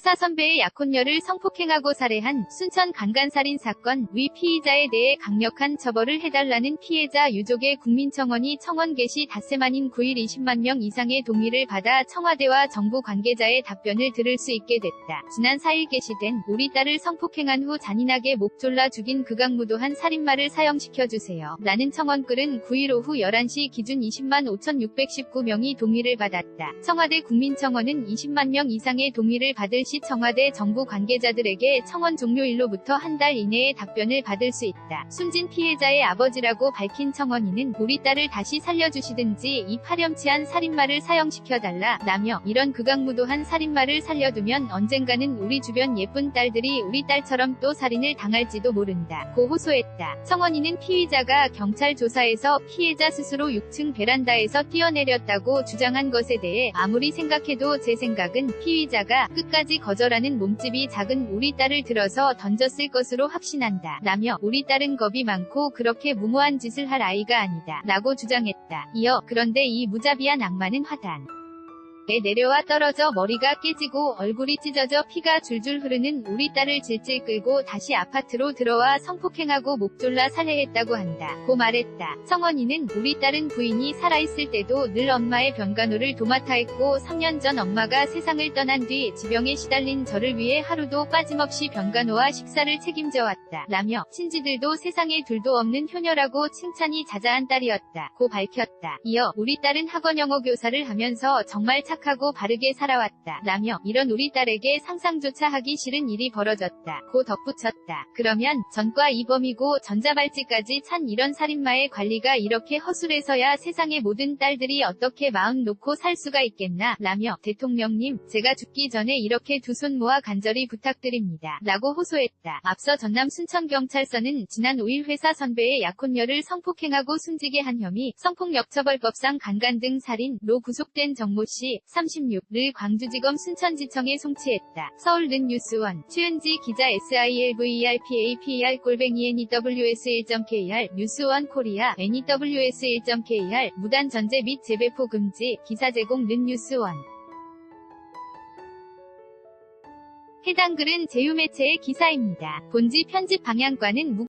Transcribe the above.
선배의 약혼녀를 성폭행하고 살해한 순천 강간살인 사건 위 피의자에 대해 강력한 처벌을 해달라는 피해자 유족의 국민청원이 청원 개시 닷새 만인 9일 20만 명 이상의 동의를 받아 청와대와 정부 관계자의 답변을 들을 수 있게 됐다. 지난 4일 게시된 우리 딸을 성폭행한 후 잔인하게 목 졸라 죽인 극악무도한 살인마를 사형시켜주세요. 라는 청원글은 9일 오후 11시 기준 20만 5,619명이 동의를 받았다. 청와대 국민청원은 20만 명 이상의 동의를 받을 시 청와대 정부 관계자들에게 청원 종료일로부터 한 달 이내에 답변을 받을 수 있다. 숨진 피해자의 아버지라고 밝힌 청원인은 우리 딸을 다시 살려주시든지 이 파렴치한 살인마를 사형시켜달라 라며 이런 극악무도한 살인마를 살려두면 언젠가는 우리 주변 예쁜 딸들이 우리 딸처럼 또 살인을 당할지도 모른다. 고 호소했다. 청원인은 피의자가 경찰 조사에서 피해자 스스로 6층 베란다에서 뛰어내렸다고 주장한 것에 대해 아무리 생각해도 제 생각은 피의자가 끝까지 거절하는 몸집이 작은 우리 딸을 들어서 던졌을 것으로 확신한다. 라며 우리 딸은 겁이 많고 그렇게 무모한 짓을 할 아이가 아니다. 라고 주장했다. 이어 그런데 이 무자비한 악마는 화단. 에 내려와 떨어져 머리가 깨지고 얼굴이 찢어져 피가 줄줄 흐르는 우리 딸을 질질 끌고 다시 아파트로 들어와 성폭행하고 목 졸라 살해했다고 한다. 고 말했다. 성원이는 우리 딸은 부인이 살아있을 때도 늘 엄마의 변간호를 도맡아 했고 3년 전 엄마가 세상을 떠난 뒤 지병에 시달린 저를 위해 하루도 빠짐없이 변간호와 식사를 책임져 왔다. 라며 친지들도 세상에 둘도 없는 효녀라고 칭찬이 자자한 딸이었다. 고 밝혔다. 이어 우리 딸은 학원 영어 교사를 하면서 정말 착 하고 바르게 살아왔다. 라며 이런 우리 딸에게 상상조차 하기 싫은 일이 벌어졌다. 고 덧붙였다. 그러면 전과 이범이고 전자발찌까지 찬 이런 살인마의 관리가 이렇게 허술해서야 세상의 모든 딸들이 어떻게 마음 놓고 살 수가 있겠나 라며 대통령님 제가 죽기 전에 이렇게 두 손 모아 간절히 부탁드립니다. 라고 호소했다. 앞서 전남 순천경찰서는 지난 5일 회사 선배의 약혼녀를 성폭행하고 숨지게 한 혐의 성폭력처벌법상 간간 등 살인로 구속된 정모 씨 36를 광주지검 순천지청에 송치했다. 서울는 뉴스원 최은지 기자 SILVERPAPR 골뱅이 NEWS1.KR 뉴스원 코리아 NEWS1.KR 무단 전제 및 재배포 금지 기사 제공 는 뉴스원 해당 글은 제휴매체의 기사입니다. 본지 편집 방향과는 무